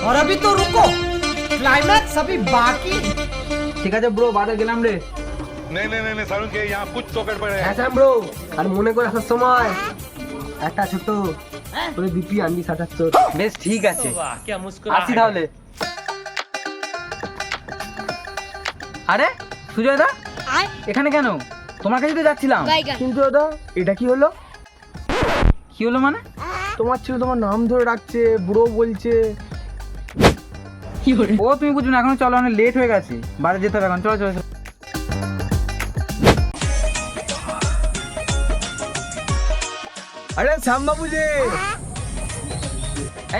और अभी तो रुको क्लाइमैक्स अभी बाकी है ঠিক আছে ব্রো বাদে গেলাম রে नहीं नहीं नहीं, नहीं सारुण के यहाँ कुछ तो गड़बड़ है হ্যাঁ ব্রো আর মনে করে আসার সময় একটা ছোট করে বিপি আনবি সাতাত্তর বেশ ঠিক আছে আসি তাহলে আরে সুজয় দা আয় এখানে কেন তোমার কাছে তো যাচ্ছিলাম বাইগান কিন্তু দাদা এটা কি হলো কি হলো মানে তোমার ছেলে তোমার নাম ধরে ডাকছে বুড়ো বলছে ও তুমি বুঝবে না এখনও চলো অনেক লেট হয়ে গেছে। বাড়ি যেতে হবে এখন চলো চলো। আরে শ্যামবাবু যে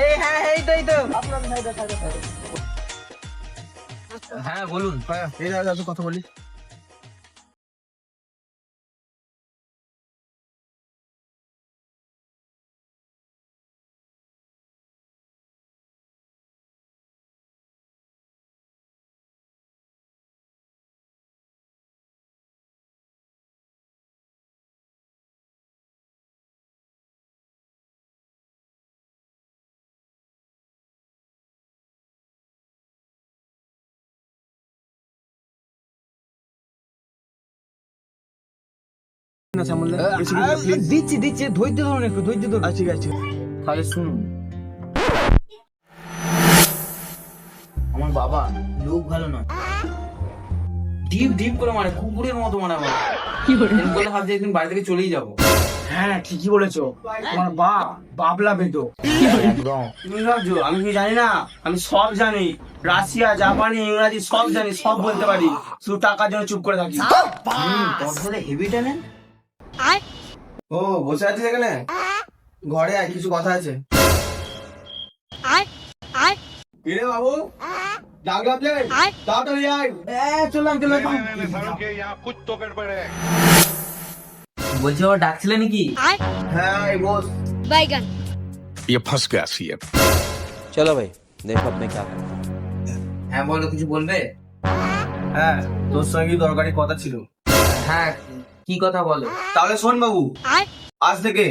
এই হ্যাঁ এই তো এই তো। হ্যাঁ বলুন। এই দাদা কথা বলি। দিচ্ছি দিচ্ছি ধৈর্য ধরুন একটু ধৈর্য ধরুন। আচ্ছা, ঠিক আছে। তাহলে শুনুন। আমার বাবা লোক ভালো না ডিপ ডিপ করে মারে কুকুরের মতো আমার ভাবছি একদিন বাড়ি থেকে চলেই যাব। হ্যাঁ ঠিকই বলেছ। তোমার বাপ বাবলা বেতো তুমি ভাবছ আমি কি জানি না? আমি সব জানি। রাশিয়া জাপানি ইংরাজি সব জানি সব বলতে পারি। শুধু টাকার জন্য চুপ করে থাকি। তোর সাথে হেভি ট্যালেন্ট আয় ও বসে আছিস এখানে ঘরে আয় কিছু কথা আছে আয় আয় কিরে বাবু ডাকলাম যে আয় তাড়াতাড়ি আয় এ, চললাম চললাম नहीं नहीं नहीं सारुण के यहाँ कुछ तो गड़बड़ है বলছি ও ডাকছিলে নাকি আয় হ্যাঁ এই বস বাইগান ये फंस गया सी चलो भाई देखो अब मैं क्या करता हूँ হ্যাঁ বলো কিছু বলবে হ্যাঁ তোর সঙ্গে কি দরকারি কথা ছিল হ্যাঁ কি কথা বলো? তাহলে শোন বাবু আজ থেকে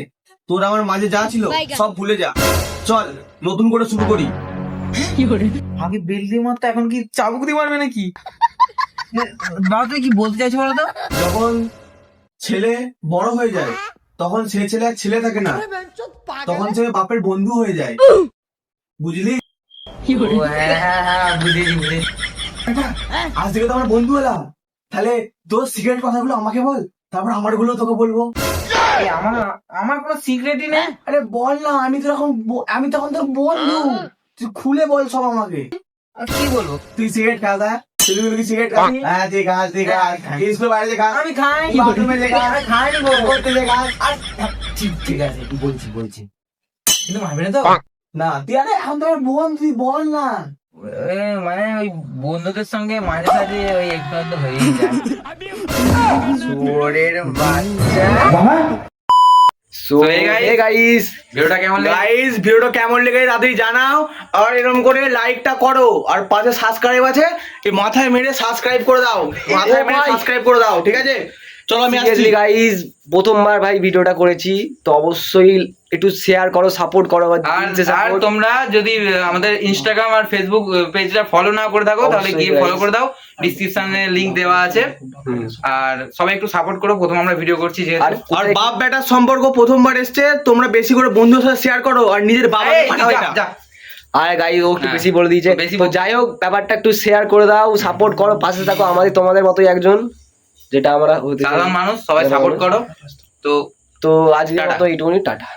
তোর আমার মাঝে যা ছিল সব ভুলে যা। চল নতুন করে শুরু করি। আগে বিল্ডিং মতো এখন কি চাবুক দিয়ে মারবে নাকি? বাবা তুমি কি বলতে চাইছো বলো তো? যখন ছেলে বড় হয়ে যায় তখন সে ছেলে আর ছেলে থাকে না। তখন সে বাপের বন্ধু হয়ে যায়। বুঝলি? হ্যাঁ হ্যাঁ হ্যাঁ। আজ থেকে তো আমার বন্ধু হলাম। তাহলে তোর সিগারেট কথাগুলো আমাকে বল তারপর আমারগুলো তোকে বলব। এই, আমার আমার কোনো সিক্রেটই নেই? আরে বল না আমি তো এখন ব- আমি তখন তোর বন্ধু। তুই খুলে বল সব আমাকে। আর কি বলব? তুই সিগারেট খাওয়া তুই কি সিগারেট খাবি। হ্যাঁ ঠিক আছে ঠিক আছে স্কুল বাইরে যে খাস আমি খাই। বাথরুমে যে খাস খাইনি গো। করতে যে খাস আর ঠিক ঠিক আছে বলছি বলছি। কিন্তু মারবে না তো? না তুই আরে এখন তোর বোন তুই বল না। এ, মানে ওই বন্ধুদের সঙ্গে মাঝে মাঝে ওই একটু হয়েই যায়। চোরের বাচ্চা। গাইস ভিডিওটা কেমন লেগেছে? গাইস ভিডিওটা কেমন লেগেছে তাড়াতাড়ি জানাও আর এরকম করে লাইকটা করো আর পাশে সাবস্ক্রাইব আছে এই মাথায় মেরে সাবস্ক্রাইব করে দাও মাথায় মেরে সাবস্ক্রাইব করে দাও ঠিক আছে? চলো আমি আসছি। গাইজ প্রথমবার ভাই ভিডিওটা করেছি তো অবশ্যই একটু শেয়ার করো সাপোর্ট করো আর আর তোমরা যদি আমাদের ইনস্টাগ্রাম আর ফেসবুক পেজটা ফলো না করে থাকো তাহলে গিয়ে ফলো করে দাও। ডিসক্রিপশনে লিংক দেওয়া আছে। আর সবাই একটু সাপোর্ট করো প্রথম আমরা ভিডিও করছি যেহেতু। আর বাপ বেটার সম্পর্ক প্রথমবার এসছে তোমরা বেশি করে বন্ধুর সাথে শেয়ার করো আর নিজের বাবা যা, যা। আর গাই ও একটু হ্যাঁ, বেশি বলে দিয়েছে। বেশি তো যাই হোক ব্যাপারটা একটু শেয়ার করে দাও সাপোর্ট করো পাশে থাকো আমাদের তোমাদের মতোই একজন। যেটা আমরা সাধারণ মানুষ সবাই সাপোর্ট করো। তো তো আজকে মতো এইটুকুনি টাটা।